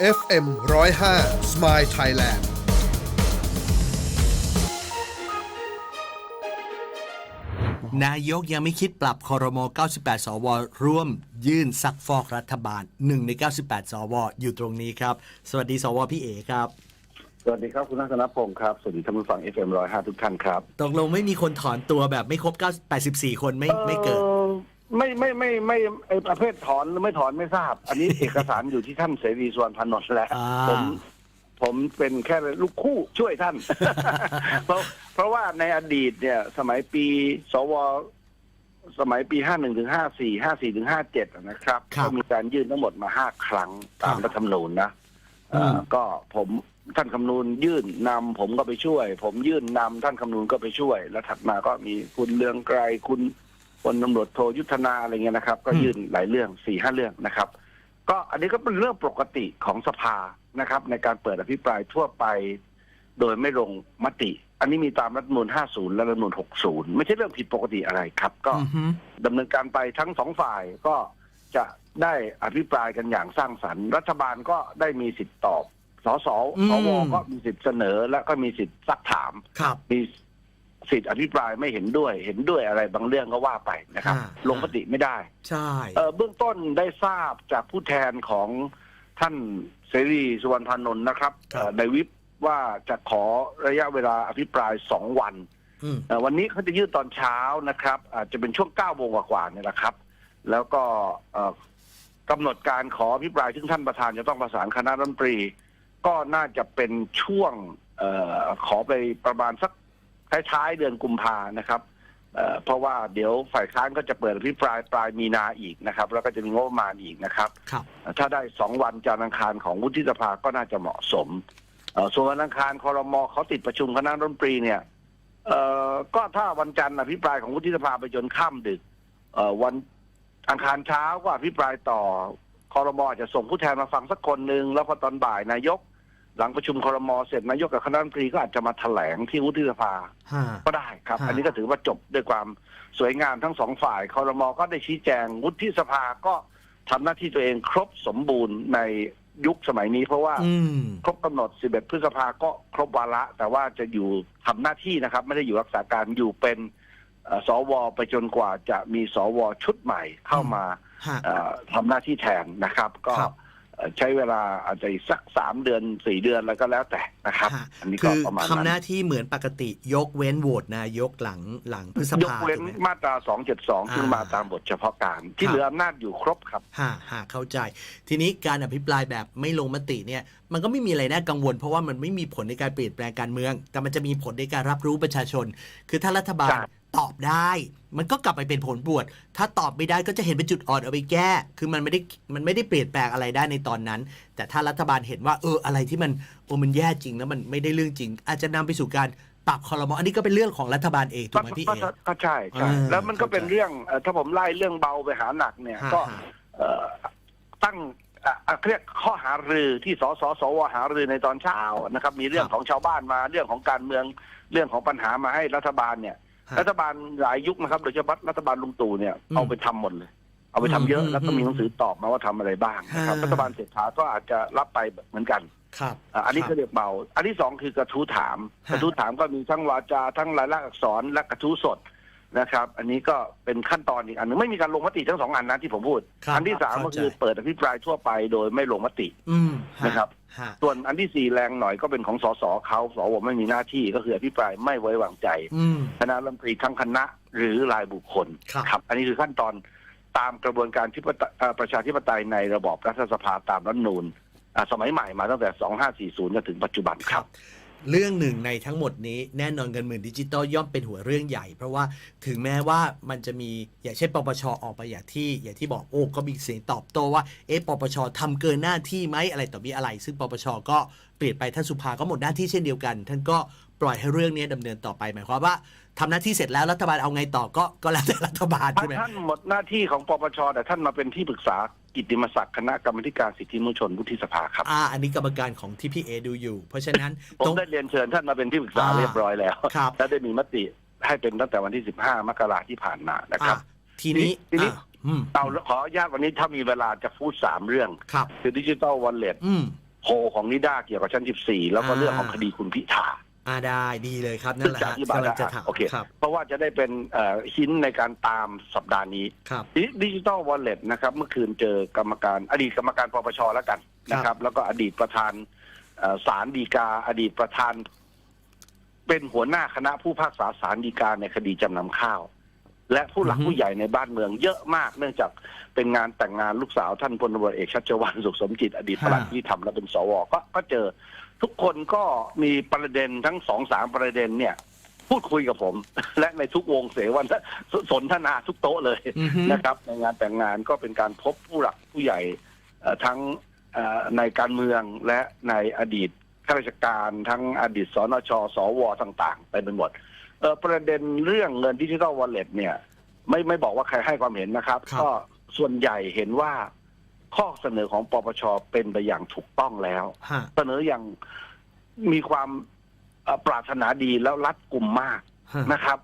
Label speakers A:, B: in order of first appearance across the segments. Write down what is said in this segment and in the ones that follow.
A: FM 105 Smile Thailand
B: นายกยังไม่คิดปรับคอรมอ98 สว ร่วมยื่นซักฟอกรัฐบาล 1 ใน 98 สว อยู่ตรงนี้ครับ สวัสดีสว พี่เอครับ
C: สวัสดีครับคุณนัทนพงศ์ครับ สวัสดีท่านผู้ฟัง FM 105 ทุกท่านครับ
B: ตกลงไม่มีคนถอนตัวแบบไม่ครบ 9 84 คนไม่ไม่เกิด
C: อ่อ ไม่ไม่ไม่ไม่ไอประเภทถอนหรือไม่ถอนไม่ทราบ อันนี้เอกสารอยู่ที่ท่านเสรีสุวรรณพันนท์แล้ว
B: อ่า
C: ผมผมเป็นแค่ลูกคู่ช่วยท่าน เพราะเพราะว่าในอดีตเนี่ย สมัยปีสวสมัยปี51ถึง54 54ถึง57อะนะครับ
B: ครับ
C: ก็มีการยื่นทั้งหมดมาห้าครั้งตาม
B: ครับ
C: รัฐธรรมนูญนะ
B: อืม
C: เอ่อก็ผมท่านคำนูนยื่นนำผมก็ไปช่วย ผมยื่นนำท่านคำนูนก็ไปช่วย แล้วถัดมาก็มีคุณเลืองไกรคุณ พลตำรวจโทยุทธนาอะไรเงี้ยนะครับ ก็ยื่นหลายเรื่องสี่ห้าเรื่องนะครับ ก็อันนี้ก็เป็นเรื่องปกติของสภานะครับ ในการเปิดอภิปรายทั่วไป โดยไม่ลงมติ อันนี้มีตามรัฐธรรมนูล50 และรัฐธรรมนูล60 ไม่ใช่เรื่องผิดปกติอะไรครับ ก็
B: อือฮึ
C: ดำเนินการไปทั้งสองฝ่ายก็จะได้อภิปรายกันอย่างสร้างสรรค์ รัฐบาลก็ได้มีสิทธิ์ตอบสสสวก็มีสิทธิ์เสนอและก็มีสิทธิ์ซักถาม
B: ครับ
C: มี สิทธิ์อภิปรายไม่เห็นด้วย เห็นด้วยอะไรบางเรื่องก็ว่าไปนะครับ
B: อ่า
C: ลงมติไม่ได้
B: ใช่
C: เอ่อเบื้องต้นได้ทราบจากผู้แทนของท่านเสรีสุวรรณพานนท์นะครับ เอ่อในวิปว่าจะขอระยะเวลาอภิปรายสองวัน
B: อืม
C: เอ่อวันนี้เขาจะยื่นตอนเช้านะครับ อาจจะเป็นช่วงเก้าโมงกว่าๆเนี่ยแหละครับ แล้วก็เอ่อกำหนดการขออภิปรายซึ่งท่านประธานจะต้องประสานคณะรัฐมนตรี ก็น่าจะเป็นช่วงเออขอไปประมาณสัก ท้ายๆเดือนกุมภานะครับเอ่อเพราะว่าเดี๋ยวฝ่ายค้านก็จะเปิดอภิปรายปลายมีนาอีกนะครับ แล้วก็จะมีงบประมาณอีกนะครับ
B: ครับ
C: ถ้าได้สองวันจันทร์อังคารของวุฒิสภาก็น่าจะเหมาะสมเอ่อส่วนวันอังคารคอรมอเขาติดประชุมคณะรัฐมนตรีเนี่ยเอ่อก็ถ้าวันจันทร์อภิปรายของวุฒิสภาไปจนค่ำดึกเอ่อวันอังคารเช้าก็อภิปรายต่อคอรมออาจจะส่งผู้แทนมาฟังสักคนหนึ่งแล้วพอตอนบ่ายนายก หลังประชุมคอรมอเสร็จนายกกับคณะรัฐมนตรีก็อาจจะมาแถลงที่วุฒิสภา
B: ฮะ
C: ก็ได้ครับ
B: ฮะ
C: อันนี้ก็ถือว่าจบด้วยความสวยงามทั้งสองฝ่ายคอรมอก็ได้ชี้แจงวุฒิสภาก็ทำหน้าที่ตัวเองครบสมบูรณ์ในยุคสมัยนี้ เพราะว่า
B: อืม
C: ครบกำหนด 11 พฤษภาก็ครบวาระ แต่ว่าจะอยู่ทำหน้าที่นะครับ ไม่ได้อยู่รักษาการอยู่เป็นเอ่อสวไปจนกว่าจะมีสวชุดใหม่เข้ามา
B: ฮะ
C: เอ่อทำหน้าที่แทนนะครับ ก็
B: ครับ
C: เอ่อ ใช้เวลาอาจจะอีกสักสามเดือนสี่เดือนแล้วก็แล้วแต่นะครับ
B: ฮะ
C: อันนี้ก็
B: คือ
C: ประมาณ
B: ทำห
C: นั้
B: น้านที่เหมือนปกติยกเว้นโหวตนายกหลังหลังพฤษ
C: ยก
B: ภา
C: เว้น
B: ถูกไหม
C: มาตรา272ซึ่ง
B: อ่าม
C: มาตามบทเฉพาะการที่
B: ครับ
C: เหลืออำนาจอยู่ครบครับ
B: ฮะฮะเข้าใจ ทีนี้การอภิปรายแบบไม่ลงมติเนี่ยมันก็ไม่มีอะไรน่ากังวล เพราะว่ามันไม่มีผลในการเปลี่ยนแปลงการเมือง แต่มันจะมีผลในการรับรู้ประชาชน คือถ้ารัฐบาล
C: ใช่
B: ตอบได้ มันก็กลับไปเป็นผลบวชถ้าตอบไม่ได้ก็จะเห็นเป็นจุดอ่อนเอาไปแก้ คือมันไม่ได้มันไม่ได้เปลี่ยนแปลงอะไรได้ในตอนนั้น แต่ถ้ารัฐบาลเห็นว่าเอออะไรที่มันโอ้มันแย่จริงแล้วมันไม่ได้เรื่องจริง อาจจะนำไปสู่การปรับคอรมออันนี้ก็เป็นเรื่องของรัฐบาลเองถูกไหมพี่เอ
C: ก็ก็ใช่ใช่
B: อ่า
C: แล้วมันก็เป็น
B: เข้าใจ
C: เรื่องเอ่อถ้าผมไล่เรื่องเบาไปหาหนักเนี่ย
B: ฮะ
C: ก็
B: ฮะ
C: เอ่อตั้งอะอะเรียกข้อหารือที่สสสวหารือในตอนเช้านะครับ มีเรื่องของชาวบ้านมาเรื่องของการเมืองเรื่องของปัญหามาให้รัฐบาลเนี่ย
B: ฮะ
C: รัฐบาลหลายยุคนะครับโดยเฉพาะรัฐบาลลุงตู่เนี่ย
B: อืม
C: เอาไปทำหมดเลย เอาไปทำเยอะ
B: อืม
C: แล้วก็มี
B: อืม
C: หนังสือตอบมาว่าทำอะไรบ้างนะครับ
B: ฮะ
C: รัฐบาลเศรษฐาก็อาจจะรับไปเหมือนกัน
B: ครับ
C: อะอันนี้
B: ค
C: เขา
B: รับ
C: เรียกเบา อันที่สองคือกระทู้ถาม
B: ฮะ
C: กระทู้ถามก็มีทั้งวาจาทั้งลายลักษณ์อักษรและกระทู้สด นะครับ อันนี้ก็เป็นขั้นตอนอีกอันหนึงไม่มีการลงมติทั้งสองอันนะที่ผมพูด
B: ครับ
C: อันที่สามก็
B: เข้าใจ
C: คือเปิดอภิปรายทั่วไปโดยไม่ลงมติ
B: อืมฮ
C: นะครับ
B: ฮะ
C: ส่วนอันที่สี่แรงหน่อยก็เป็นของสสเขาสวไม่มีหน้าที่ก็คืออภิปรายไม่ไว้วางใจ
B: อืม
C: คณะรัฐมนตรีทั้งคณะหรือรายบุคคล
B: ครับ
C: อันนี้คือขั้นตอนตามกระบวนการที่ประชาธิปไตยในระบอบรัฐสภาตามรัฐธรรมนูญอะสมัยใหม่มาตั้งแต่ 2540จนถึงปัจจุบันครับ
B: เรื่องหนึ่งในทั้งหมดนี้แน่นอนเงินหมื่นดิจิตอลย่อมเป็นหัวเรื่องใหญ่ เพราะว่าถึงแม้ว่ามันจะมีอย่างเช่นปปชออกมาอย่างที่ อย่างที่บอกโอ้ก็มีเสียงตอบโต้ว่าเอ๊ะปปชทำเกินหน้าที่ไหมอะไรต่อมีอะไร ซึ่งปปชก็เปลี่ยนไปท่านสุภาก็หมดหน้าที่เช่นเดียวกัน ท่านก็ปล่อยให้เรื่องนี้ดำเนินต่อไปหมายความว่าทำหน้าที่เสร็จแล้วรัฐบาลเอาไงต่อก็ก็แล้วแต่รัฐบาลใช่ไหม
C: ท่านหมดหน้าที่ของปปชแต่ท่านมาเป็นที่ปรึกษา กิตติมศักดิ์คณะกรรมการสิทธิมนุษยชนวุฒิสภาครับ
B: อ่า อันนี้กรรมการของที่พี่เอดูอยู่ เพราะฉะนั้น
C: ผม
B: ตรง
C: ได้เรียนเชิญท่านมาเป็นที่ปรึกษา
B: อ่า
C: เรียบร้อยแล้ว
B: ครับ
C: และได้มีมติให้เป็นตั้งแต่วันที่ 15 มกราที่ผ่านมานะครับ
B: อะทีนี้
C: ทีนี้
B: อะอืม
C: เอาขออนุญาตวันนี้ถ้ามีเวลาจะพูดสามเรื่อง
B: ครับ
C: คือดิจิ t a ลวอลเล็ต
B: อืม
C: โพลของนิด้าเกี่ยวกับชั้น 14 แล้วก็
B: อ่า
C: เรื่องของคดีคุณพิธา
B: อ่าได้ดีเลยครับนั่นแหละ
C: จะ
B: ฮะ
C: อธิบาย
B: กำลั
C: ได้
B: งจะ
C: อะ
B: ถาม
C: โอเค
B: ครับ
C: เพราะว่าจะได้เป็นเอ่อหินในการตามสัปดาห์นี้
B: ครับ
C: ดิจิตอลวอลเล็ตนะครับเมื่อคืนเจอกรรมการอดีตกรรมการปปชแล้วกันนะครับ แล้วก็อดีตประธานเอ่อศาลฎีกา อดีตประธาน เป็นหัวหน้าคณะผู้พิพากษาศาลฎีกาในคดีจำนำข้าว และผู้หลัก
B: อือฮึ
C: ผู้ใหญ่ในบ้านเมืองเยอะมาก เนื่องจากเป็นงานแต่งงานลูกสาวท่านพลตำรวจเอกชัชวานสุขสมจิตอดีตปลัดที่ทำและเป็นสวก็ก็เจอ ทุกคนก็มีประเด็นทั้งสองสามประเด็นเนี่ย พูดคุยกับผม และในทุกวงเสวนาสสนทนาทุกโต๊ะเลย
B: อือฮึ
C: นะครับ ในงานแต่งงานก็เป็นการพบผู้หลักผู้ใหญ่เอ่อทั้งเอ่อในการเมืองและในอดีตข้าราชการทั้งอดีตสนชสวต่างๆไปเป็นหมดเอ่อประเด็นเรื่องเงินดิจิทัลวอลเล็ตเนี่ย ไม่ไม่บอกว่าใครให้ความเห็นนะครับ
B: ครับ
C: ก็ส่วนใหญ่เห็นว่า ข้อเสนอของปปชเป็นไปอย่างถูกต้องแล้ว
B: ฮะ
C: เสนออย่างมีความเอ่อปรารถนาดีแล้วรัดกุมมาก
B: ฮะ
C: นะครับ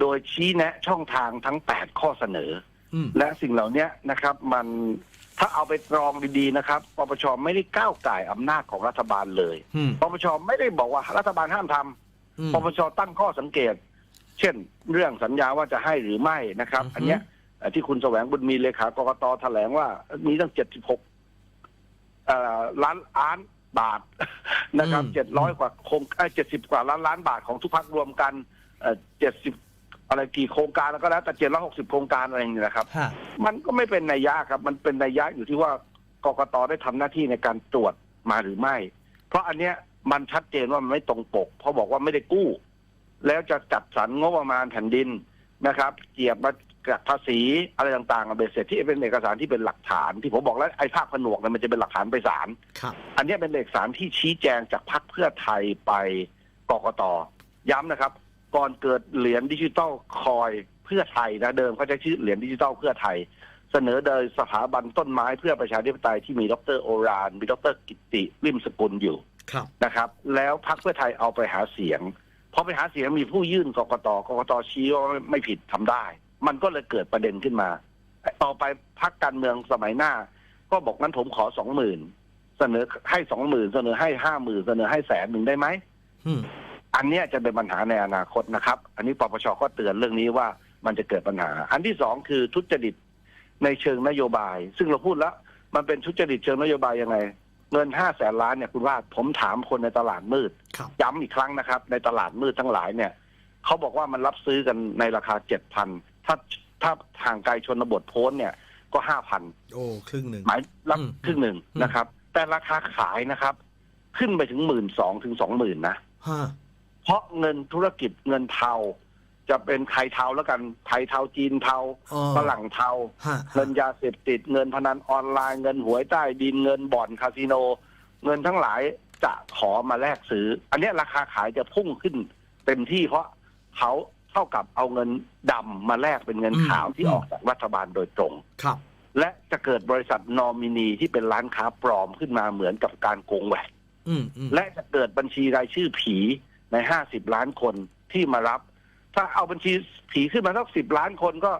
C: โดยชี้แนะช่องทางทั้ง 8 ข้อเสนอ
B: อืม
C: และสิ่งเหล่านี้นะครับ มันถ้าเอาไปตรองดีๆนะครับปปชไม่ได้ก้าวไก่ายอำนาจของรัฐบาลเลย
B: อืม
C: ปปชไม่ได้บอกว่ารัฐบาลห้ามทำ
B: อืม
C: ปปชตั้งข้อสังเกต เช่น เรื่องสัญญาว่าจะให้หรือไม่นะครับ
B: อือฮึ
C: อันเนี้ยเอ่อ ที่คุณแสวงบุญมีเลขากกตแถลงว่า มีตั้ง76เอ่อล้านล้านบาทนะครับ700กว่าโครงเจ็ดสิบกว่าล้านล้านบาทของทุกพักรวมกันเจ็ดสิบอะไรกี่โครงการแล้วก็แล้วแต่เจ็ดร้อยหกสิบโครงการอะไรอย่างเงี้ยนะครับ
B: ฮะ
C: มันก็ไม่เป็นนัยยะครับ มันเป็นนัยยะอยู่ที่ว่ากกตได้ทำหน้าที่ในการตรวจมาหรือไม่ เพราะอันเนี้ยมันชัดเจนว่ามันไม่ตรงปก เพราะบอกว่าไม่ได้กู้ แล้วจะจัดสรรงบประมาณแผ่นดินนะครับ เกียบมา จากภาษีอะไรต่างๆอะเบสเสร็จที่เป็นเอกสารที่เป็นหลักฐานที่ผมบอกแล้วไอ้ภาคผนวกเนี่ยมันจะเป็นหลักฐานไปศาล
B: ครับ
C: อันเนี้ยเป็นเอกสารที่ชี้แจงจากพรรคเพื่อไทยไปกกตย้ำนะครับ ก่อนเกิดเหรียญดิจิตอลคอยเพื่อไทยนะเดิมเขาใช้ชื่อเหรียญดิจิตอลเพื่อไทย เสนอโดยสถาบันต้นไม้เพื่อประชาธิปไตยที่มีดรโอรานมีดรกิตติริมสกุลอยู่
B: ครับ
C: นะครับ แล้วพรรคเพื่อไทยเอาไปหาเสียงพอไปหาเสียงมีผู้ยื่นกกตกกตชี้ว่าไม่ผิดทำได้ มันก็เลยเกิดประเด็นขึ้นมา ต่อไปพรรคการเมืองสมัยหน้า ก็บอกงั้นผมขอสองหมื่นเสนอให้สองหมื่นเสนอให้ห้าหมื่นเสนอให้แสนหนึ่งได้ไหม
B: อืม
C: อันเนี้ยจะเป็นปัญหาในอนาคตนะครับ อันนี้ปปชก็เตือนเรื่องนี้ว่ามันจะเกิดปัญหา อันที่สองคือทุจริตในเชิงนโยบาย ซึ่งเราพูดแล้ว มันเป็นทุจริตเชิงนโยบายยังไง เงินห้าแสนล้านเนี่ยคุณว่าผมถามคนในตลาดมืด
B: ครับ
C: ย้ำอีกครั้งนะครับ ในตลาดมืดทั้งหลายเนี่ยเขาบอกว่ามันรับซื้อกันในราคาเจ็ดพัน ถ้าถ้าห่างไกลชนบทโพ้นเนี่ยก็ห้าพัน
B: โอ้ครึ่งหนึ่ง
C: หมายรับ
B: อืม
C: ครึ่งหนึ่ง
B: อืม
C: นะครับ แต่ราคาขายนะครับ ขึ้นไปถึงหมื่นสองถึงสองหมื่นนะ
B: ฮะ
C: เพราะเงินธุรกิจเงินเทา จะเป็นไทยเทาแล้วกันไทยเทาจีนเทา
B: อ๋อ
C: ฝรั่งเทา
B: ฮะ
C: เงินยาเสพติดเงินพนันออนไลน์เงินหวยใต้ดินเงินบ่อนคาสิโน เงินทั้งหลายจะขอมาแลกซื้อ อันเนี้ยราคาขายจะพุ่งขึ้นเต็มที่เพราะเขา เท่ากับเอาเงินดำมาแลกเป็นเงินขาวที่ออกจากรัฐบาลโดยตรง
B: ครับ
C: และจะเกิดบริษัทนอมินีที่เป็นร้านค้าปลอมขึ้นมาเหมือนกับการโกงแหวก
B: อืมอืม
C: และจะเกิดบัญชีรายชื่อผีในห้าสิบล้านคนที่มารับ ถ้าเอาบัญชีผีขึ้นมาสักสิบล้านคนก็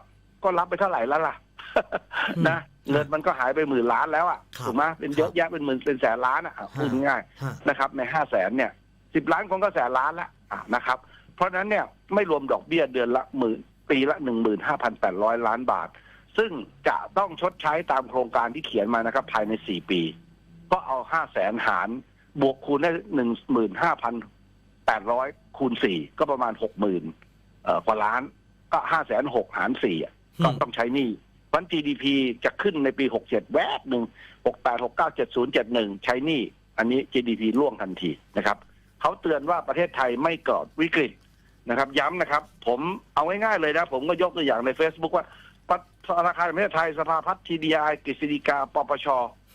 C: ก็รับไปเท่าไหร่แล้วล่ะ นะเงินมันก็หายไปหมื่นล้านแล้วอะ
B: ครับ
C: ถูกไหมเป็นเยอะแยะเป็นหมื่นเป็นแสนล้านอะอะพูดง่าย
B: ฮะ
C: ๆนะครับ ในห้าแสนเนี่ยสิบล้านคนก็แสนล้านละอะนะครับ เพราะฉะนั้นเนี่ยไม่รวมดอกเบี้ยเดือนละหมื่นปีละหนึ่งหมื่นห้าพันแปดร้อยล้านบาท ซึ่งจะต้องชดใช้ตามโครงการที่เขียนมานะครับ ภายในสี่ปี ก็เอาห้าแสนหาร บวกคูณได้หนึ่งหมื่นห้าพันแปดร้อยคูณสี่ก็ประมาณหกหมื่นกว่าล้าน ก็ห้าแสนหกหารสี่อะ
B: อืม
C: ก็ต้องใช้หนี้วัน GDP จะขึ้นในปีหกเจ็ดแวบหนึ่งหกแปดหกเก้าเจ็ดศูนย์เจ็ดหนึ่งใช้หนี้อันนี้ GDP ร่วงทันทีนะครับ เขาเตือนว่าประเทศไทยไม่เกิดวิกฤตนะครับ ย้ำนะครับ ผมเอาง่ายๆเลยนะ ผมก็ยกตัวอย่างใน Facebook ว่าปะธนาคารแห่งประเทศไทยสภาพัฒน์ TDI กฤษฎีกาปปช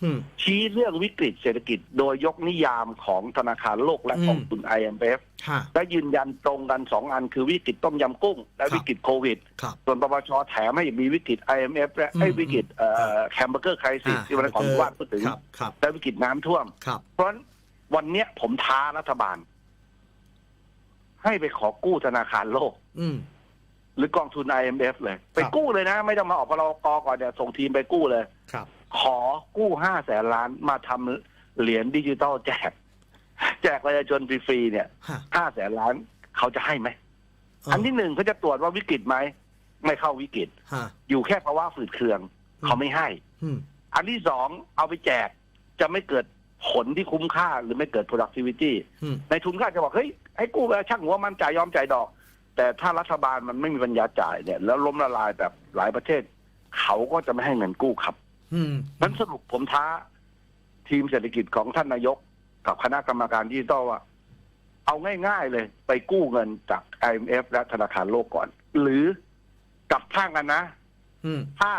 B: อืม
C: ชี้เรื่องวิกฤตเศรษฐกิจ โดยยกนิยามของธนาคารโลกและ
B: อืม
C: กองทุน IMF
B: ฮะ
C: และยืนยันตรงกันสองอันคือวิกฤตต้มยำกุ้ง และ
B: ครับ
C: วิกฤตโควิด
B: ครับ
C: ส่วนปปชแถมให้มีวิกฤต IMF และไอ้
B: อืม
C: วิกฤตแคมเบอร์เกอร์ไครซิส
B: อ่า
C: ที่วันนั้นของว่าดพูดถึง
B: ครับครับ
C: และวิกฤตน้ำท่วม
B: ครับ
C: เพราะฉะนั้น วันเนี้ยผมท้ารัฐบาล ให้ไปขอกู้ธนาคารโลก
B: อืม
C: หรือกองทุน IMF เลย ไป
B: ครับ
C: กู้เลยนะ ไม่ต้องมาออกพลกก่อนเดี๋ยวส่งทีมไปกู้เลย
B: ครับ
C: ขอกู้ห้าแสนล้านมาทเหรียญดิจิตอลแจก แจกประชาชนฟรีๆเนี่ย
B: ฮะ
C: ห้าแสนล้านเขาจะให้ไหม อันที่หนึ่งเขาจะตรวจว่าวิกฤตไหม ไม่เข้าวิกฤต
B: ฮะ
C: อยู่แค่ภาวะฝืดเคือง
B: อืม
C: เขาไม่ให้
B: อืม
C: อันที่สองเอาไปแจกจะไม่เกิด ผลที่คุ้มค่าหรือไม่เกิด productivity
B: อืม
C: ในทุนก็อาจจะบอกเฮ้ยให้กู้ไปช่างหัวมันจ่ายยอมจ่ายดอก แต่ถ้ารัฐบาลมันไม่มีปัญญาจ่ายเนี่ย แล้วล้มละลายแบบหลายประเทศ เขาก็จะไม่ให้เงินกู้ครับ
B: อืม
C: นั้นสรุปผมท้า ทีมเศรษฐกิจของท่านนายก กับคณะกรรมการดิจิตอลว่า เอาง่าย ๆ เลย ไปกู้เงินจาก IMF และธนาคารโลกก่อน หรือกลับข้างกันนะ
B: อืม
C: ถ้า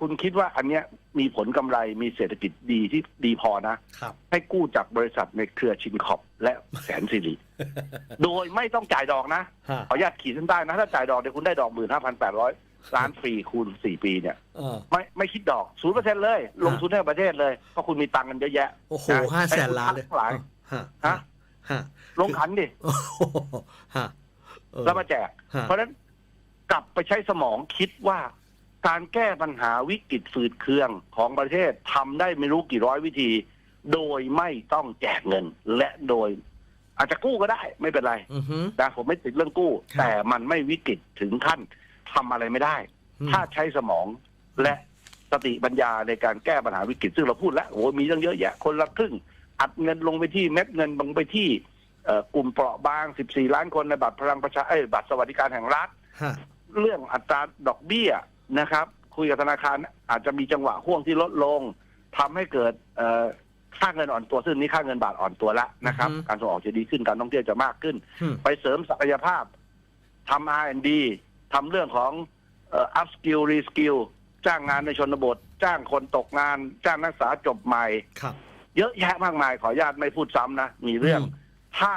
C: คุณคิดว่าอันเนี้ย มีผลกำไรมีเศรษฐกิจดีที่ดีพอนะ
B: ครับ
C: ให้กู้จากบริษัทในเครือชินขอบและแสนสิริโดยไม่ต้องจ่ายดอกนะ
B: ฮะ
C: ขออนุญาตขีดเส้นใต้นะถ้าจ่ายดอกเดี๋ยวคุณได้ดอกหมื่นห้าพันแปดร้อยล้านฟรีคูณสี่ปีเนี่ย
B: เออ
C: ไม่ไม่คิดดอกศูนย์เปอร์เซ็นต์เลย ลงทุนให้ประเทศเลยเพราะคุณมีตังค์กันเยอะแยะ
B: โอ้โห
C: นะ
B: ห้าแสนล้านเลย
C: ทั้งหลาย
B: ฮะ
C: ฮะ
B: ฮะ
C: ลงขันดิ
B: โอ้โหฮะเออ
C: แล้วมาแจก
B: ฮะ
C: เพราะฉะนั้นกลับไปใช้สมองคิดว่า การแก้ปัญหาวิกฤตฝืดเคืองของประเทศทำได้ไม่รู้กี่ร้อยวิธี โดยไม่ต้องแจกเงิน และโดย อาจจะกู้ก็ได้ไม่เป็นไร
B: อือฮึ
C: นะผมไม่ติดเรื่องกู้
B: ครับ
C: แต่มันไม่วิกฤตถึงขั้นทำอะไรไม่ได้
B: อืม
C: ถ้าใช้สมองและสติปัญญาในการแก้ปัญหาวิกฤตซึ่งเราพูดแล้วโอ้โหมีเรื่องเยอะแยะ คนละครึ่ง อัดเงินลงไปที่เม็ดเงินลงไปที่เอ่อกลุ่มเปราะบาง 14 ล้านคนในบัตรพลังประชาเอ้ยบัตรสวัสดิการแห่งรัฐ
B: ฮะ
C: เรื่องอัตราดอกเบี้ย นะครับ คุยกับธนาคารอาจจะมีจังหวะห่วงที่ลดลงทำให้เกิดเอ่อค่าเงินอ่อนตัวซึ่งนี้ค่าเงินบาทอ่อนตัวแล้วนะครับ การส่งออกจะดีขึ้นการท่องเที่ยวจะมากขึ้น
B: อืม
C: ไปเสริมศักยภาพทำ R&D ทำเรื่องของเอ่อ up skill re skill จ้างงานในชนบท จ้างคนตกงาน จ้างนักศึกษาจบใหม่
B: ครับ
C: เยอะแยะมากมายขออนุญาตไม่พูดซ้ำนะ มีเรื่อง
B: อืม
C: ถ้า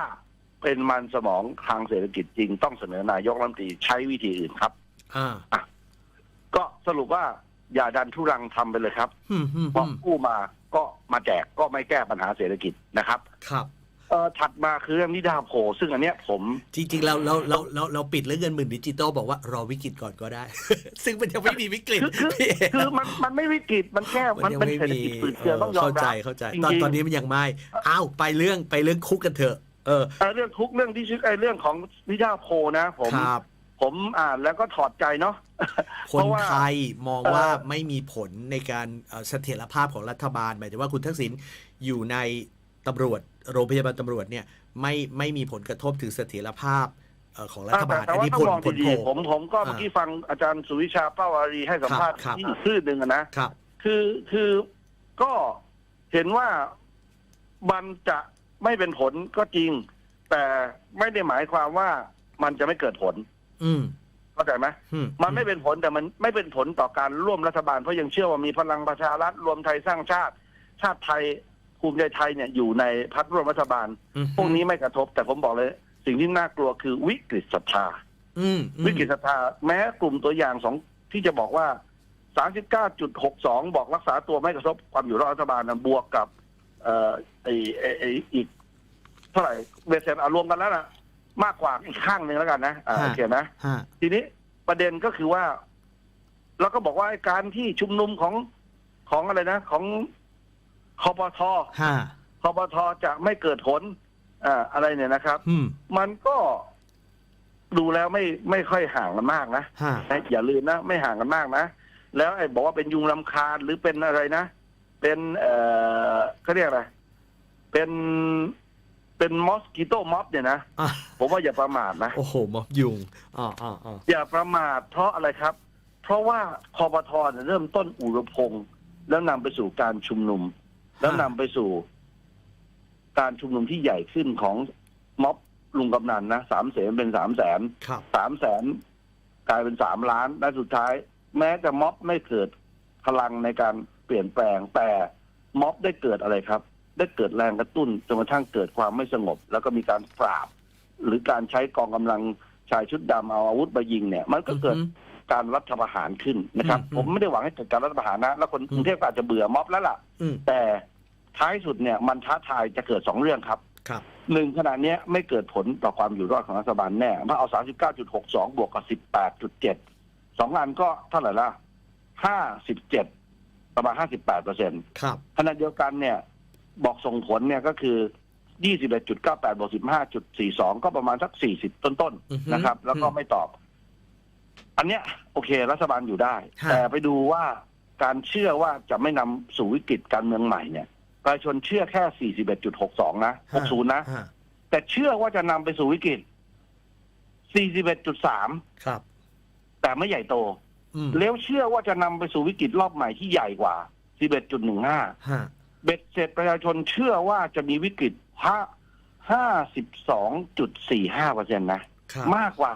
C: เป็นมันสมองทางเศรษฐกิจจริง ต้องเสนอนายกรัฐมนตรีใช้วิธีอื่นครับ
B: อ่า
C: ก็สรุปว่าอย่าดันทุรังทำไปเลยครับ
B: อืมอืม
C: เพราะ
B: อืม
C: กู้มาก็มาแจกก็ไม่แก้ปัญหาเศรษฐกิจนะครับ
B: ครับ
C: เอ่อถัดมาคือเรื่องนิดาโพลซึ่งอันเนี้ยผม
B: จริงๆเราเราเราเราเราปิดเรื่องเงินหมื่นดิจิตอลบอกว่ารอวิกฤตก่อนก็ได้ ซึ่งมันยังไม่มีวิกฤต
C: คือคือ
B: พี่เอ
C: คือมันมันไม่วิกฤตมันแค่
B: มั
C: มันน
B: ยัง
C: เป็น
B: ไม่
C: เศรษฐ
B: มี
C: กิจฝืดเคืองต้องยอม
B: เข้า
C: รั
B: ใจ
C: บ
B: เข้าใจ
C: จริงๆ
B: ตอนตอนนี้มันยังไม่อ้าวไปเรื่องไปเรื่องคุกกันเถอะเออ
C: เอ่อเรื่องทุกเรื่องที่ชื่อไอ้เรื่องของนิดาโพลนะผม
B: ครับ
C: ผมอ่านแล้วก็ถอดใจเนาะ
B: ค
C: เพ
B: น
C: ราะว่า
B: ไทยมอง
C: เอ่อ
B: ว่าไม่มีผลในการเอ่อเสถียรภาพของรัฐบาลหมายถึงว่าคุณทักษิณอยู่ในตำรวจโรงพยาบาลตำรวจเนี่ยไม่ไม่มีผลกระทบถึงเสถียรภาพเอ่อของรัฐบาล
C: แต่
B: อัน
C: ว่า
B: นี้
C: ต้อ
B: ผ
C: ง
B: ล
C: มอง
B: ผล
C: ดี
B: โผล่
C: ๆผมผมก็
B: อ่า
C: เมื่อกี้ฟังอาจารย์สุวิชาเป้าวารีให้สัมภาษณ์
B: ครับ
C: ที่คลื่นหนึ่งอะนะ
B: ครับ
C: คือคือก็เห็นว่ามันจะไม่เป็นผลก็จริง แต่ไม่ได้หมายความว่ามันจะไม่เกิดผล
B: อืม
C: เข้าใจไหม
B: อื
C: มันไม่เป็นผลแต่มันไม่เป็นผลต่อการร่วมรัฐบาลเพราะยังเชื่อว่ามีพลังประชารัฐรวมไทยสร้างชาติ ชาติไทยภูมิใจไทยเนี่ยอยู่ในพักร่วมรัฐบาล
B: อืม
C: พวกนี้ไม่กระทบ แต่ผมบอกเลย สิ่งที่น่ากลัวคือวิกฤตศรัทธา
B: อืมอืม
C: วิกฤตศรัทธาแม้กลุ่มตัวอย่างสองที่จะบอกว่า 39.62 บอกรักษาตัวไม่กระทบความอยู่รอดรัฐบาลนะบวกกับ เอ่อไอไอ้ไออีกเท่าไหร่เบสเซนอารวมกันแล้วนะ มากกว่าอีกข้างหนึ่งแล้วกันนะอ่าโอเคนะ
B: ฮะ
C: ทีนี้ประเด็นก็คือว่าเราก็บอกว่าไอ้การที่ชุมนุมของของอะไรนะ ของคอปท
B: ฮะ
C: คอปทจะไม่เกิดผลอ่าอะไรเนี่ยนะครับ
B: อืม
C: มันก็ดูแล้วไม่ไม่ค่อยห่างกันมากนะ
B: ฮะ
C: นะอย่าลืมนะ ไม่ห่างกันมากนะ แล้วไอ้บอกว่าเป็นยุงลำคาญหรือเป็นอะไรนะ เป็น เอ่อเขาเรียกอะไรเป็น เป็นมอสกิโตม็อบเนี่ยนะ
B: อะ
C: ผมว่าอย่าประมาทนะ
B: โอ้โหม็อบยุงอ่าอ่าอ่า
C: อย่าประมาทเพราะอะไรครับ เพราะว่าคอปทเนี่ยเริ่มต้นอุรพงศ์แล้วนำไปสู่การชุมนุม แล้วนำไปสู่ การชุมนุมที่ใหญ่ขึ้นของม็อบลุงกำนันนะสามแสนเป็นสามแสน
B: ครับ
C: สามแสนกลายเป็นสามล้านและสุดท้าย แม้จะม็อบไม่เกิดพลังในการเปลี่ยนแปลงแต่ม็อบได้เกิดอะไรครับ ได้เกิดแรงกระตุ้นจนกระทั่งเกิดความไม่สงบ แล้วก็มีการปราบ หรือการใช้กองกำลังชายชุดดำเอาอาวุธมายิงเนี่ย มันก็เกิด
B: อือฮึ
C: การรัฐประหารขึ้นนะครับ
B: อืม
C: ผมไม่ได้หวังให้เกิดการรัฐประหารนะ แล้วคน
B: อืม
C: กรุงเทพก็อาจจะเบื่อม็อบแล้วล่ะ
B: อืม
C: แต่ท้ายสุดเนี่ยมันท้าทายจะเกิดสองเรื่องครับ
B: ครับ
C: หนึ่งขณะเนี้ยไม่เกิดผลต่อความอยู่รอดของรัฐบาลแน่ถ้าเอา 39.62 บวกกับ 18.7 สองอันก็เท่าไหร่ละ 57 ประมาณ 58เปอร์เซ็นต์
B: ครับ
C: ขณะเดียวกันเนี่ย บอกส่งผลเนี่ยก็คือ 21.98บวก15.42 ก็ประมาณสัก 40 ต้น
B: อือฮึ
C: ๆนะครับ แล้วก็
B: อืม
C: ไม่ตอบ อันเนี้ย โอเค รัฐบาลอยู่ได้
B: ฮะ
C: แต่ไปดูว่าการเชื่อว่าจะไม่นำสู่วิกฤตการเมืองใหม่เนี่ยประชาชนเชื่อแค่ 41.62 นะ 60 นะ
B: ฮะ
C: แต่เชื่อว่าจะนำไปสู่วิกฤต 41.3
B: ครับ
C: แต่ไม่ใหญ่โต
B: อืม
C: แล้วเชื่อว่าจะนำไปสู่วิกฤตรอบใหม่ที่ใหญ่กว่า 11.15
B: ฮะ
C: เบ็ดเสร็จประชาชนเชื่อว่าจะมีวิกฤตห้าห้าสิบสองจุดสี่ห้าเปอร์เซ็นต์นะ
B: ครับ
C: มากกว่า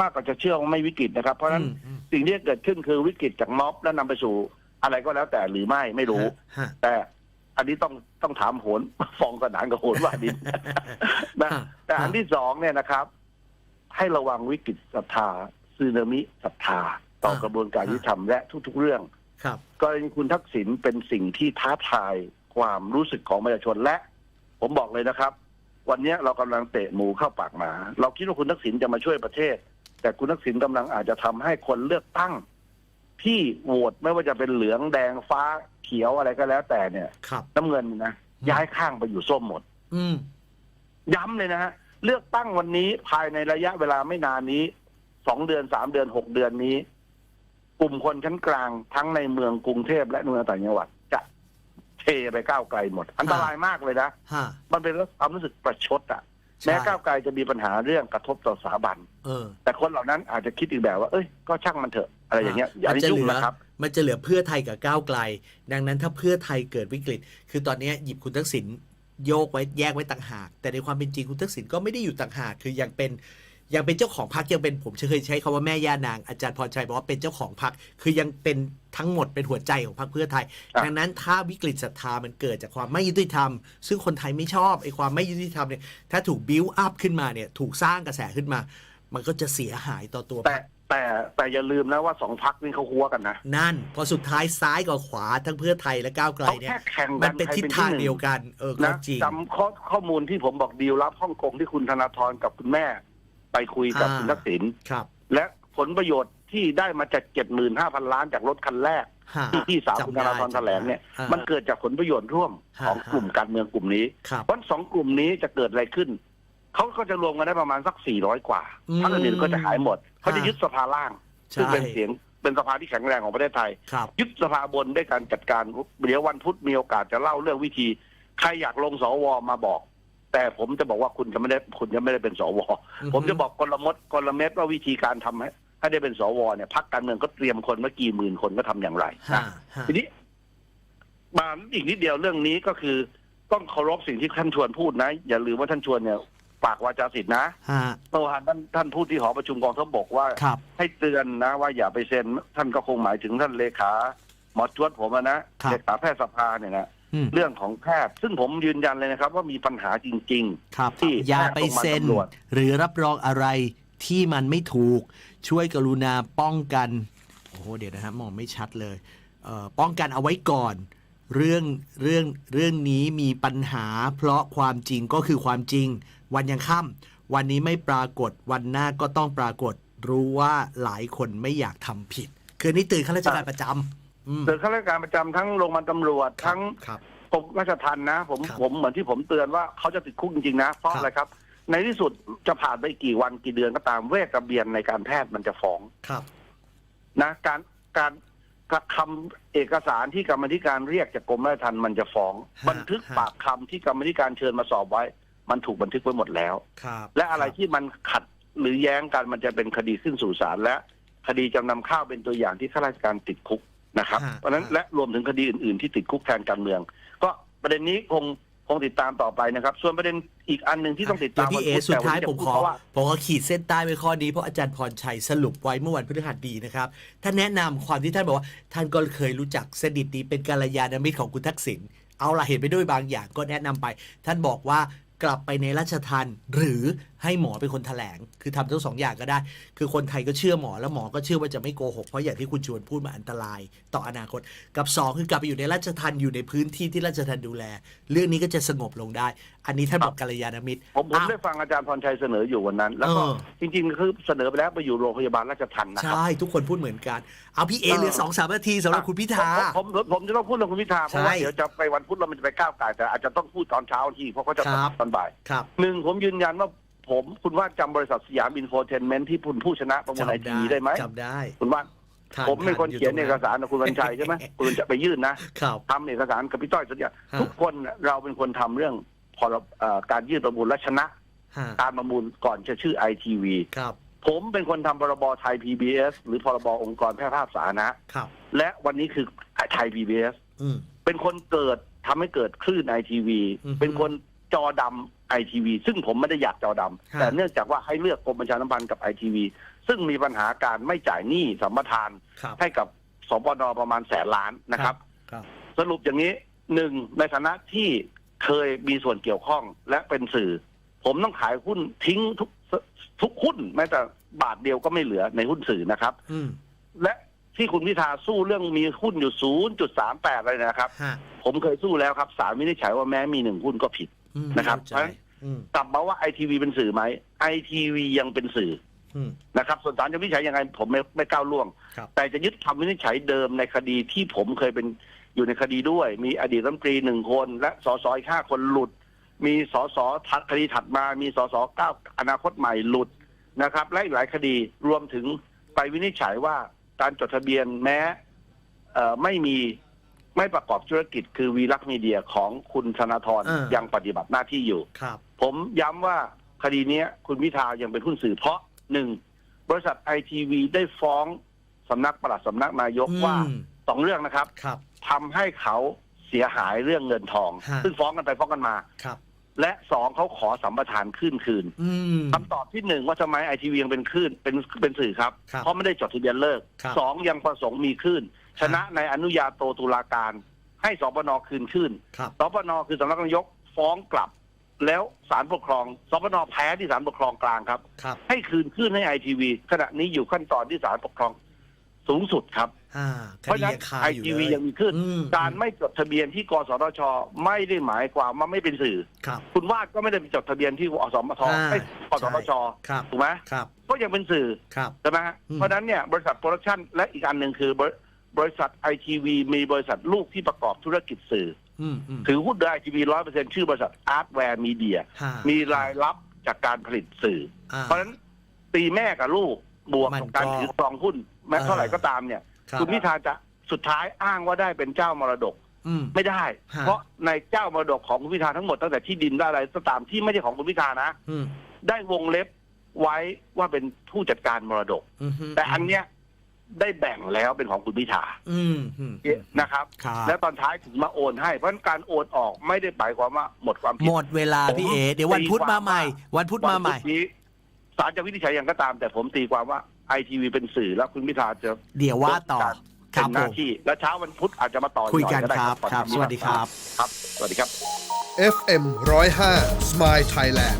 C: มากกว่าจะเชื่อว่าไม่วิกฤตนะครับ เพราะฉะนั้น
B: อืมอืม
C: สิ่งที่จะเกิดขึ้นคือวิกฤตจากม็อบแล้วนำไปสู่อะไรก็แล้วแต่หรือไม่ไม่รู้
B: ฮะ
C: แต่อันนี้ต้องต้องถามโหนฟองสนานกับโหนว่าดินนะ
B: ฮะ
C: แต่อันที่สองเนี่ยนะครับ ให้ระวังวิกฤตศรัทธาซึนามิศรัทธา ต่อกระบวนการยุติธรรมและทุก ๆ เรื่อง
B: ครับ
C: กรณีคุณทักษิณเป็นสิ่งที่ท้าทาย ความรู้สึกของประชาชนและ ผมบอกเลยนะครับ วันนี้เรากำลังเตะหมูเข้าปากหมา เราคิดว่าคุณทักษิณจะมาช่วยประเทศ แต่คุณทักษิณกำลังอาจจะทำให้คนเลือกตั้ง ที่โหวตไม่ว่าจะเป็นเหลืองแดงฟ้าเขียวอะไรก็แล้ว แต่เนี่ย
B: ครับ
C: น้ำเงินนะ
B: อืม
C: ย้ายข้างไปอยู่ส้มหมด
B: อืม
C: ย้ำเลยนะฮะเลือกตั้งวันนี้ภายในระยะเวลาไม่นานนี้สองเดือนสามเดือนหกเดือนนี้ กลุ่มคนชั้นกลางทั้งในเมืองกรุงเทพและเมืองต่างจังหวัดจะ เทไปก้าวไกลหมด อันตรายมากเลยนะ
B: ฮะ
C: มันเป็นความรู้สึกประชดอะ
B: ใช่
C: แม้ก้าวไกลจะมีปัญหาเรื่องกระทบต่อสถาบัน
B: เออ
C: แต่คนเหล่านั้นอาจจะคิดอีกแบบว่า เอ้ย ก็ช่างมันเถอะ อะไรอย่างเงี้ย อย่า
B: มัน
C: ไป
B: จะ
C: ยุ่
B: เห
C: ง
B: ลือ
C: นะครับ
B: มันจะเหลือเพื่อไทยกับก้าวไกล ดังนั้นถ้าเพื่อไทยเกิดวิกฤต คือตอนนี้หยิบคุณทักษิณโยกไว้แยกไว้ต่างหาก แต่ในความเป็นจริงคุณทักษิณก็ไม่ได้อยู่ต่างหาก คือยังเป็น ยังเป็นเจ้าของพรรคยังเป็นผมเคยใช้คาว่าแม่ย่านางอาจารย์พรชัยบอกว่าเป็นเจ้าของพรรคคือยังเป็นทั้งหมดเป็นหัวใจของพรรคเพื่อไทย
C: อะ
B: ดังนั้นถ้าวิกฤตศรัทธามันเกิดจากความไม่ยุติธรรม ซึ่งคนไทยไม่ชอบไอ้ความไม่ยุติธรรมเนี่ยถ้าถูกบิวอัพขึ้นมาเนี่ยถูกสร้างกระแสขึ้นมา มันก็จะเสียหายต่อตัวพร
C: แต่
B: รค
C: แต่แต่อย่าลืมนะว่าสองพักนี่เขาหัวกันนะ
B: นั่น พอสุดท้ายซ้ายกับขวาทั้งเพื่อไทยและก้าวไกล
C: เขา
B: เนี่ย
C: แค่แข่ง
B: มั
C: กันน
B: เป็น
C: ใคร
B: ทิศ
C: เป็น
B: ทาง
C: ที่หนึ่
B: เดียวกันเออก็
C: นะ
B: จริง
C: จำข้อข้อมูลที่ผมบอกดีลลับฮ่องกงที่คุณธนาธรกับคุณแม่ ไปคุยกับ
B: อ่า
C: คุณทักษิณ
B: ครับ
C: และผลประโยชน์ที่ได้มาจากเจ็ดหมื่นห้าพันล้านจากรถคันแรก
B: ฮะ
C: ที่พี่สาวคุณธ
B: จำได้
C: นาธรแถลงเนี่ย
B: อ่า
C: มันเกิดจากผลประโยชน์ร่วม
B: ฮะ
C: ของ
B: ฮะ
C: กลุ่มการเมืองกลุ่มนี้
B: ครับ
C: เพราะสองกลุ่มนี้จะเกิดอะไรขึ้น เขาก็จะรวมกันได้ประมาณสักสี่ร้อยกว่า
B: อืม
C: พรรคอื่นๆก็จะหายหมด เขาจะยึดสภาล่าง ซึ่ง
B: ใช่
C: เป็นเสียงเป็นสภาที่แข็งแรงของประเทศไทย
B: ครับ
C: ยึดสภาบนด้วยการจัดการเดี๋ยววันพุธมีโอกาสจะเล่าเรื่องวิธี ใครอยากลงสวมาบอก แต่ผมจะบอกว่าคุณจะไม่ได้คุณจะไม่ได้เป็นสว
B: อือฮึ
C: ผมจะบอกกลมดกลเม็ดว่าวิธีการทำให้ให้ได้เป็นสวเนี่ยพักการเมืองก็เตรียมคนเมื่อกี่หมื่นคนก็ทำอย่างไร
B: ฮะ
C: นะ
B: ฮะ
C: ทีนี้มาอีกนิดเดียวเรื่องนี้ก็คือ ต้องเคารพสิ่งที่ท่านชวนพูดนะ อย่าลืมว่าท่านชวนเนี่ยปากวาจาสิทธินะ
B: ฮะ
C: เมื่อวานท่านท่านพูดที่หอประชุมกองทัพบกว่า
B: ครับ
C: ให้เตือนนะ ว่าอย่าไปเซ็น ท่านก็คงหมายถึงท่านเลขาหมอจวดผมอะนะครับเลขาแพทยสภาเนี่ยนะ
B: อืม
C: เรื่องของแพทย์ ซึ่งผมยืนยันเลยนะครับ ว่ามีปัญหาจริง
B: ครับ
C: ที่
B: อย่าไปเซ็น
C: แพทย์ส่งมาตำรวจ
B: หรือรับรองอะไรที่มันไม่ถูกช่วยกรุณาป้องกันโอ้โหเดี๋ยวนะฮะมองไม่ชัดเลยเอ่อป้องกันเอาไว้ก่อน เรื่องเรื่องเรื่องนี้มีปัญหา เพราะความจริงก็คือความจริง วันยังค่ำวันนี้ไม่ปรากฏวันหน้าก็ต้องปรากฏรู้ว่าหลายคนไม่อยากทำผิด คืออนนี่ตื่นข้าราชการประจำอืม
C: ๆ เตือนข้าราชการประจำทั้งโรงพยาบาลตำรวจทั้ง
B: ครับ
C: กรมราชทัณฑ์นะ ผม
B: ครับ
C: ผมเหมือนที่ผมเตือนว่าเขาจะติดคุกจริงๆนะ เพราะ
B: ครับ
C: อะไรครับ ในที่สุดจะผ่านไปกี่วันกี่เดือนก็ตามเวทระเบียนในการแพทย์มันจะฟ้อง
B: ครับ
C: นะ การการคำเอกสารที่กรรมธิการเรียกจากกรมราชทัณฑ์มันจะฟ้อง
B: ฮะ
C: บันทึก
B: ฮะ
C: ปากคำที่กรรมธิการเชิญมาสอบไว้ มันถูกบันทึกไว้หมดแล้ว
B: ครับ
C: และอะไร
B: คบ
C: ที่มันขัดหรือแย้งกันมันจะเป็นคดีขึ้นสู่ศาลและ คดีจำนำข้าวเป็นตัวอย่างที่ข้าราชการติดคุก นะครับ
B: ฮะ
C: เพราะฉะนั้น
B: ฮะ
C: และรวมถึงคดีอื่น ๆ ที่ติดคุกแทนการเมือง ก็ประเด็นนี้คงคงติดตามต่อไปนะครับ ส่วนประเด็นอีกอันหนึ่งที่ต้องติด
B: เดี๋ย
C: ตาม
B: วพี่เอ
C: วันพุธ
B: สุด
C: แต่วัน
B: ท้าย
C: นี้จะ
B: ผม
C: พู
B: ขอ
C: เพราะว่า
B: ผมขอขีดเส้นใต้ไว้ข้อนี้เพราะอาจารย์พรชัยสรุปไว้เมื่อวันพฤหัสดีนะครับท่านแนะนำความที่ท่านบอกว่า ท่านก็เคยรู้จักสนิทดีเป็นกัลยาณมิตรของคุณทักษิณเอาละเห็นไปด้วยบางอย่างก็แนะนำไป ท่านบอกว่ากลับไปในราชทันหรือ ให้หมอเป็นคนแถลง คือทำทั้งสองอย่างก็ได้ คือคนไทยก็เชื่อหมอแล้วหมอก็เชื่อว่าจะไม่โกหก เพราะอย่างที่คุณชวนพูดมาอันตรายต่ออนาคต กับสองคือกลับไปอยู่ในราชทัณฑ์อยู่ในพื้นที่ที่ราชทัณฑ์ดูแล เรื่องนี้ก็จะสงบลงได้ อันนี้ท่านบอกกัลยาณมิตร
C: ผมผม
B: อ้าว
C: ได้ฟังอาจารย์พรชัยเสนออยู่วันนั้น แล้วก็
B: เออ
C: จริงๆคือเสนอไปแล้วไปอยู่โรงพยาบาลราชทัณฑ์นะครับ
B: ใช่ทุกคนพูดเหมือนกัน เอาพี่เอเหลือสองสามนาทีสำหรับคุณพิธา
C: ผมผมผมจะต้องพูดเรื่องคุณพิธาเพราะว่า
B: ใช่
C: เดี๋ยวจะไปวันพุธเรามันจะไปก้าวไก่ายแต่อาจจะต้องพูดตอนเช้าทีเพราะเขาจะ
B: ครับ
C: ตอนบ่าย
B: ครับ
C: หนึ่งผมยืนยันว่า ผมคุณว่าจำบริษัทสยามอินโฟเทนเมนต์ที่คุณผู้ชนะประมูลไอทีได้ไหม
B: จำได้
C: คุณว่า
B: ทาน
C: ผมเป็นคน
B: ทา
C: เขียน
B: ต
C: เอกสารนะคุณวันชัยใช่ไหมคุณจะไปยื่นนะครับทำเอกสารกับพี่ต้อยสัญญา
B: ฮะ
C: ทุกคนน่ะเราเป็นคนทำเรื่องพรบเอ่อการยื่นประมูลและชนะ
B: ฮะ
C: การประมูลก่อนจะชื่อไอทีวี
B: ครับ
C: ผมเป็นคนทำพรบไทย PBS หรือพรบองค์กรแพร่ภาพสาธารณะ
B: ครับ
C: และวันนี้คือไทย PBS
B: อืม
C: เป็นคนเกิดทำให้เกิดคลื่นไอทีวี
B: อือฮึ
C: เป็นคนจอดำ ไอทีวีซึ่งผมไม่ได้อยากจอดำ
B: ฮะ
C: แต่เนื่องจากว่าให้เลือกกรมประชาสัมพันธ์กับไอทีวีซึ่งมีปัญหาการไม่จ่ายหนี้สัมปทาน
B: ครับ
C: ให้กับสปนประมาณแสนล้านนะครับ
B: ครับ
C: สรุปอย่างนี้หนึ่งในฐานะที่เคยมีส่วนเกี่ยวข้องและเป็นสื่อ ผมต้องขายหุ้นทิ้งทุกทุกหุ้นแม้แต่บาทเดียวก็ไม่เหลือในหุ้นสื่อนะครับ
B: อืม
C: และที่คุณพิธาสู้เรื่องมีหุ้นอยู่ 0.38 อะไรนะครับ
B: ฮะ
C: ผมเคยสู้แล้วครับศาลวินิจฉัยว่าแม้มีหนึ่งหุ้นก็ผิด
B: อืม
C: นะครับ
B: เข้าใจอืม
C: กลับมาว่าไอทีวีเป็นสื่อไหมไอทีวียังเป็นสื่อ
B: อืม
C: นะครับ ส่วนศาลจะวินิจฉัยยังไงผมไม่ไม่ก้าวล่วง
B: ครับ
C: แต่จะยึดคำวินิจฉัยเดิมในคดีที่ผมเคยเป็นอยู่ในคดีด้วย มีอดีตรัฐมนตรีหนึ่งคน และสสอีกห้าคนหลุด มีสสถัดคดีถัดมา มีสสเก้าอนาคตใหม่หลุดนะครับ และอีกหลายคดีรวมถึงไปวินิจฉัยว่าการจดทะเบียนแม้เอ่อไม่มี ไม่ประกอบธุรกิจคือวีลักษณ์มีเดียของคุณธนาธร
B: เออ
C: ยังปฏิบัติหน้าที่อยู่
B: ครับ
C: ผมย้ำว่าคดีเนี้ยคุณพิธายังเป็นหุ้นสื่อเพราะหนึ่งบริษัทไอทีวีได้ฟ้องสำนักปลัดสำนักนายก
B: อืม
C: ว่าสองเรื่องนะครับ
B: ครับ
C: ทำให้เขาเสียหายเรื่องเงินทอง
B: ฮะ
C: ซึ่งฟ้องกันไปฟ้องกันมา
B: ครับ
C: และสองเขาขอสัมปทานขึ้นคืน
B: อืม
C: คำตอบที่หนึ่งว่าทำไมไอทีวียังเป็นคลื่นเป็นเป็นสื่อครับ
B: ครับ
C: เพราะไม่ได้จดทะเบียนเลิก
B: ครับ
C: สองยังประสงค์มีคลื่น ชนะในอนุญาโตตุลาการ ให้สปนคืนคลื่น
B: ครับ
C: สปนคือสำนักนายกฟ้องกลับ แล้วศาลปกครองสปนแพ้ที่ศาลปกครองกลางครับ
B: ครับ
C: ให้คืนขึ้นให้ไอทีวีขณะนี้อยู่ขั้นตอนที่ศาลปกครองสูงสุดครับ
B: อ่าค
C: เพราะ
B: ดี
C: ฉะนั้น
B: ยังคา
C: ไอ
B: อยู่
C: ที
B: เล
C: วี
B: ย
C: ยังมีขึ้น
B: อืม
C: การไม่จดทะเบียนที่กสทช ไม่ได้หมายความว่าไม่เป็นสื่อ
B: ครับ
C: คุณวาดก็ไม่ได้ไปจดทะเบียนที่อสมท
B: อ่า
C: ให้กสทช
B: ครับ
C: ถูกไหม
B: ครับ
C: ก็ยังเป็นสื่อ
B: ครับ
C: ใช่ไหมฮะ
B: อืม
C: เพราะฉะนั้นเนี่ยบริษัทโปรดักชันและอีกอันหนึ่งคือ บริบริษัทไอทีวีมีบริษัทลูกที่ประกอบธุรกิจสื่อ
B: อืมอืม
C: ถือหุ้นโดยไอทีวีร้อยเปอร์เซ็นชื่อบริษัทอาร์ตแวร์มีเดีย
B: ฮะ
C: มีรายรับจากการผลิตสื่อ
B: อ่า
C: เพราะฉะนั้นตีแม่กับลูกบวก
B: มัน
C: กับการ
B: ก็
C: ถือครองหุ้นแม้เท่าไหร่ก็ตามเนี่ย
B: ครับ
C: คุณพิธาจะสุดท้ายอ้างว่าได้เป็นเจ้ามรดก
B: อืม
C: ไม่ได้
B: ฮะ
C: เพราะในเจ้ามรดกของคุณพิธาทั้งหมดตั้งแต่ที่ดินได้อะไรก็ตามที่ไม่ใช่ของคุณพิธานะ
B: อืม
C: ได้วงเล็บไว้ว่าเป็นผู้จัดการมรดก
B: อืม
C: แต่อันเนี้ย ได้แบ่งแล้วเป็นของคุณพิธา
B: อืมอืม
C: นะครับ
B: ครับ
C: แล้วตอนท้ายถึงมาโอนให้ เพราะฉะนั้นการโอนออกไม่ได้หมายความว่าหมดความผิด
B: หมดเวลาพี่เอ เดี๋ยววันพุธมาใหม่ วันพุธมาใหม่
C: วันพุธนี้ศาลจะวินิจฉัยอย่างก็ตาม แต่ผมตีความว่าไอทีวีเป็นสื่อแล้วคุณพิธาจะ
B: เดี๋ยวว่าต่อค
C: เป็
B: รับ
C: นห
B: ผ
C: น้ามที่ แล้วเช้าวันพุธอาจจะมาต่อ
B: คุยกัน
C: หอก็ได้
B: ครับ
C: ก่อน
B: ครับ
C: ที่
B: สวัสดีครับ
C: ครับ สวัสดีครับ
A: FM 105 Smile Thailand